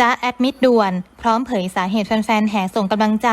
จ้าแอดมิดด่วน พร้อมเผยสาเหตุแฟนๆ แห่ส่งกำลังใจ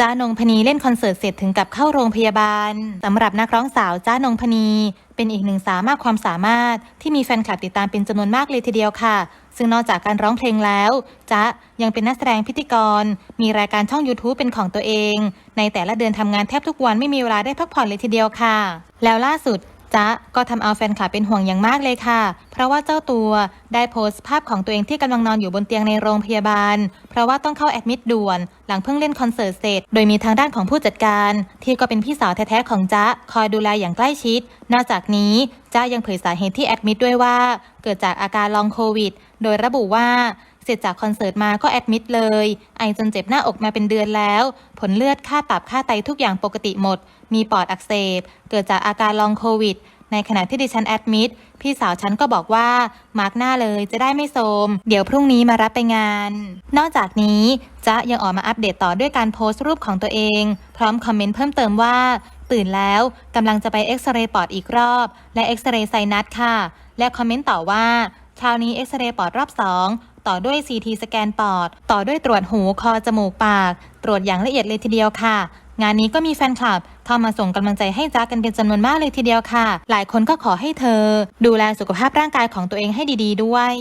จ้านงพนีเล่นคอนเสิร์ตเสร็จถึงกับเข้าโรงพยาบาลสำหรับนักร้องสาวจ้านงพนี เป็นอีกหนึ่งสาวมากความสามารถ ที่มีแฟนคลับติดตามเป็นจำนวนมากเลยทีเดียวค่ะ ซึ่งนอกจากการร้องเพลงแล้วจ๊ะยังเป็นนักแสดงพิธีกร มีรายการช่อง YouTube เป็นของตัวเอง ในแต่ละเดือนทำงานแทบทุกวันไม่มีเวลาได้พักผ่อนเลยทีเดียวค่ะ แล้วล่าสุด จ๊ะก็ทำเอาแฟนคลับเป็นห่วงอย่างมากเลยค่ะ เพราะว่าเจ้าตัวได้โพสต์ภาพของตัวเองที่กำลังนอนอยู่บนเตียงในโรงพยาบาล เพราะว่าต้องเข้าแอดมิดด่วน หลังเพิ่งเล่นคอนเสิร์ตเสร็จ โดยมีทางด้านของผู้จัดการ ที่ก็เป็นพี่สาวแท้ๆของจ๊ะคอยดูแลอย่างใกล้ชิด นอกจากนี้จ๊ะยังเผยสาเหตุที่แอดมิดด้วยว่า เกิดจากอาการลองโควิด โดยระบุว่า เสร็จจากคอนเสิร์ตมาก็แอดมิดเลย ไอจนเจ็บหน้าอกมาเป็นเดือนแล้ว ผลเลือดค่าตับค่าไตทุกอย่างปกติหมด มีปอดอักเสบ เกิดจากอาการลองโควิด ในขณะที่ดิฉันแอดมิดพี่สาวฉันก็บอกว่า มาร์กหน้าเลยจะได้ไม่โทรมเดี๋ยวพรุ่งนี้มารับไปงาน นอกจากนี้จ๊ะยังออกมาอัปเดตต่อด้วยการโพสต์รูปของตัวเอง พร้อมคอมเมนต์เพิ่มเติมว่า ตื่นแล้วกำลังจะไปเอ็กซเรย์ปอดอีกรอบ และเอ็กซเรย์ไซนัสค่ะ และคอมเมนต์ต่อว่าเช้านี้เอ็กซเรย์ปอดรอบ2 ต่อด้วย CT สแกนปอด ต่อด้วยตรวจหูคอจมูกปาก ตรวจอย่างละเอียดเลยทีเดียวค่ะ งานนี้ก็มีแฟนคลับเข้ามาส่งกำลังใจให้จ้ากันเป็นจำนวนมากเลยทีเดียวค่ะ หลายคนก็ขอให้เธอ ดูแลสุขภาพร่างกายของตัวเองให้ดี ๆ ด้วย